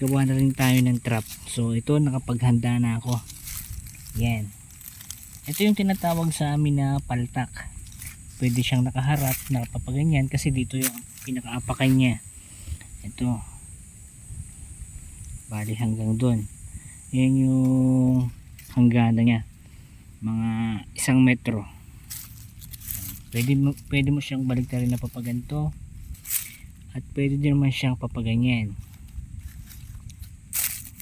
gawa na rin tayo ng trap. So ito nakapaghanda na ako. Yan. Ito yung tinatawag sa amin na paltak. Pwede siyang nakaharap nakapapaganyan kasi dito yung pinakaapakan niya. Ito. Bali hanggang doon yan yung hangganan niya. Mga isang metro. Pwede mo, pwede mo siyang baliktarin na papaganto. At pwede din naman siyang papaganyan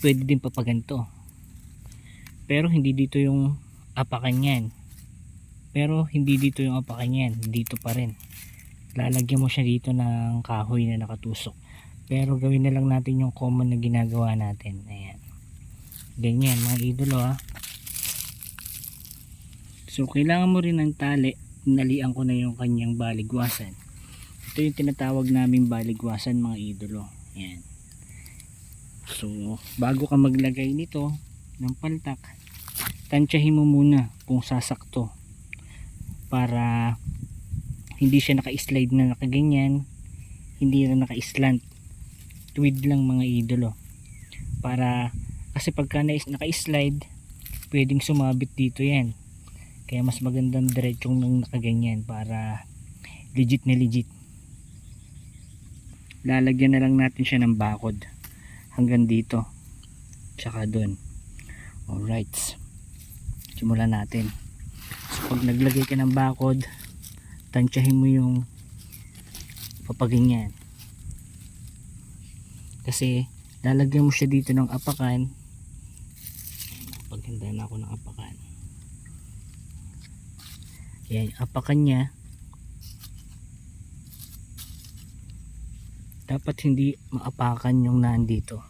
pwede din papaganto pero hindi dito yung apakan yan. Pero hindi dito yung apakan yan. Dito pa rin. Lalagyan mo siya dito ng kahoy na nakatusok. Pero gawin na lang natin yung common na ginagawa natin. Ayan. Ganyan mga idolo ha so kailangan mo rin ng tali. Nalian ko na yung kanyang baligwasan. Ito yung tinatawag naming baligwasan mga idolo ayan so bago ka maglagay nito ng paltak tansyahin mo muna kung sasakto para hindi siya naka-slide na nakaganyan hindi na naka-slant. Tweed lang mga idolo. Para kasi pagka na- naka-slide pwedeng sumabit dito yan. Kaya mas magandang diretsong nang nakaganyan para legit na legit. Lalagyan na lang natin siya ng bakod hanggang dito. Tsaka dun. Alright. Simulan natin. So pag naglagay ka ng bakod tansyahin mo yung papaganyan kasi lalagyan mo siya dito ng apakan. Paghanda na ako ng apakan. Yan apakan niya dapat hindi maapakan yung nandito.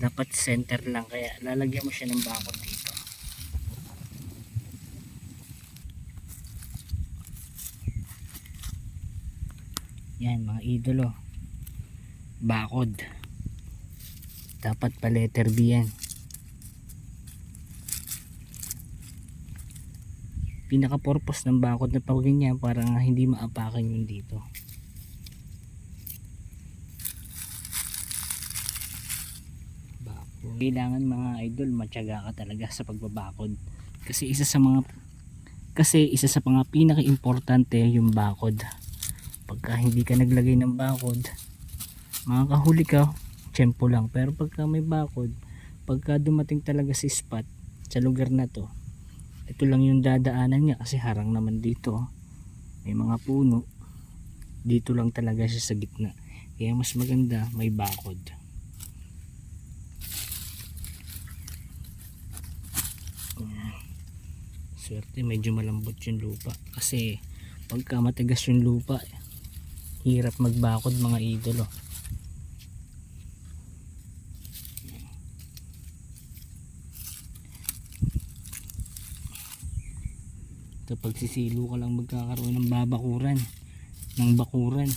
Dapat center lang kaya lalagyan mo siya ng bakod dito. Yan mga idolo. Bakod. Dapat pa letter B yan. Pinaka purpose ng bakod na pag ganyan para hindi maapakan yung dito kailangan mga idol matyaga ka talaga sa pagbabakod. Kasi isa sa mga kasi isa sa mga pinaka importante yung bakod. Pagka hindi ka naglagay ng bakod makakahuli ka tsempo lang. Pero pagka may bakod pagka dumating talaga si spot sa lugar na to ito lang yung dadaanan niya kasi harang naman dito. May mga puno dito lang talaga siya sa gitna. Kaya mas maganda may bakod Ayan. swerte medyo malambot yung lupa kasi pagka matigas yung lupa hirap magbakod mga idolo kapag sisilo ka lang magkakaroon ng babakuran ng bakuran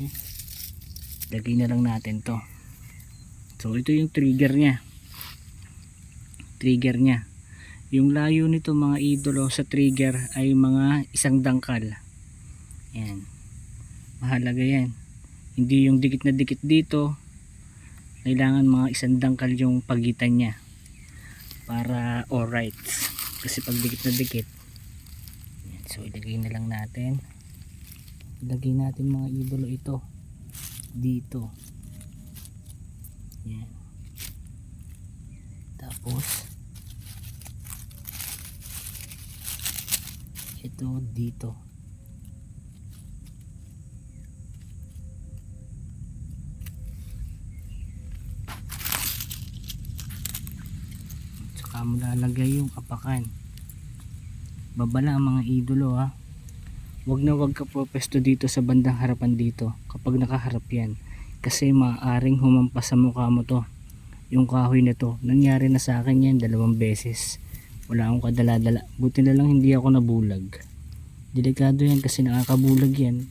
Okay. lagay na lang natin to so ito yung trigger nya trigger nya yung layo nito mga idolo sa trigger ay mga isang dangkal. Yan. Mahalaga yan. Hindi yung dikit na dikit dito. Kailangan mga isang dangkal yung pagitan nya para alright. Kasi pag dikit na dikit yan, so ilagay na lang natin. Ilagay natin mga idolo ito. Dito yan. Tapos ito dito. Saka mo lalagay yung apakan babala ang mga idolo ha? Wag na wag ka pwesto dito sa bandang harapan dito kapag nakaharap yan kasi maaaring humampas sa mukha mo to. Yung kahoy na to nangyari na sa akin yan dalawang beses. Wala akong kadaladala. Buti na lang hindi ako nabulag. Delikado yan kasi nakakabulag yan.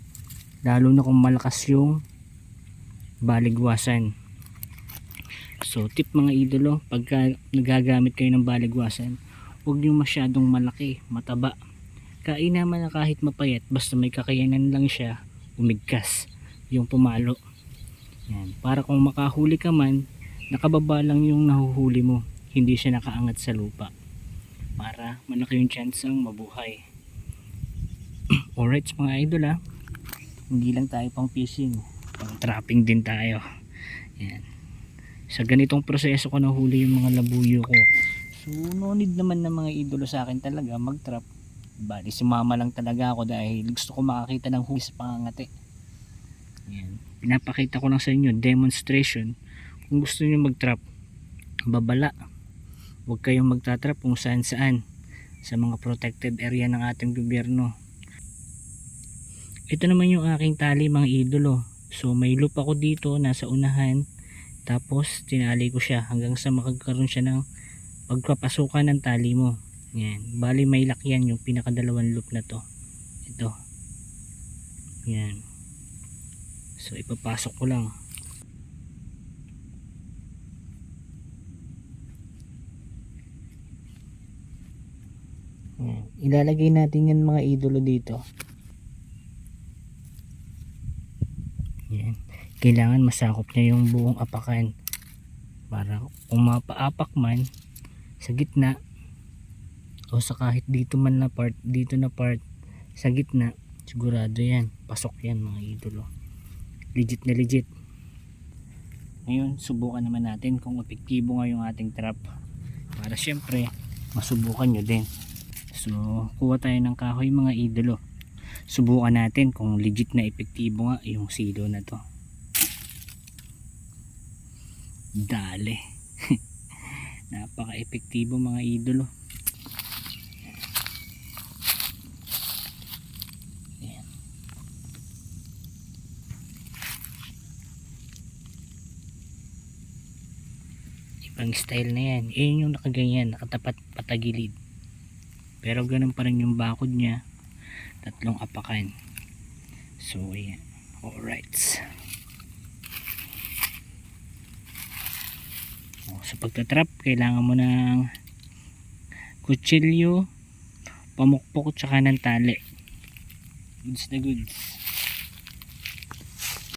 Lalo na kung malakas yung baligwasan. So tip mga idolo pagka nagagamit kayo ng baligwasan huwag nyo masyadong malaki mataba. Kain naman na kahit mapayat basta may kakayanan lang siya umigkas. Yung pumalo. Yan. Para kung makahuli ka man, nakababa lang yung nahuhuli mo. Hindi siya nakaangat sa lupa. Para malaki yung chance ang mabuhay. Alright mga idol ha. Hindi lang tayo pang fishing. Pang trapping din tayo. Yan. Sa ganitong proseso ko nahuli yung mga labuyo ko. So no need naman ng mga idolo sa akin talaga mag-trap. Bali sumama lang talaga ako dahil gusto ko makakita ng huli sa pangangati. Yan. Pinapakita ko lang sa inyo demonstration. Kung gusto niyo mag-trap, babala. Huwag kayong magtatrap kung saan saan sa mga protected area ng ating gobyerno. Ito naman yung aking tali mga idolo. So may loop ako dito nasa unahan. Tapos tinali ko siya hanggang sa makagkaroon siya ng pagpapasukan ng tali mo. Yan. Bali may lakyan yung pinakadalawang loop na to. Ito. Yan. So ipapasok ko lang. Yan. Ilalagay natin yan mga idolo dito. Yan. Kailangan masakop niya yung buong apakan. Para kung mapaapak man sa gitna o sa kahit dito man na part, dito na part sa gitna, sigurado yan. Pasok yan mga idolo. Legit na legit. Ngayon, subukan naman natin kung epektibo nga yung ating trap. Para syempre, masubukan nyo din. So, kuha tayo ng kahoy mga idolo. Subukan natin kung legit na epektibo nga yung silo na to. Dale. Napaka-epektibo mga idolo. Ibang style na yan. Ayan yung nakaganyan, nakatapat patagilid. Pero ganun pa rin yung bakod niya. Tatlong apakan. So, ayan. Alright. Oh, sa pagtatrap, kailangan mo ng kutsilyo, pamukpok, tsaka ng tali. Goods na goods.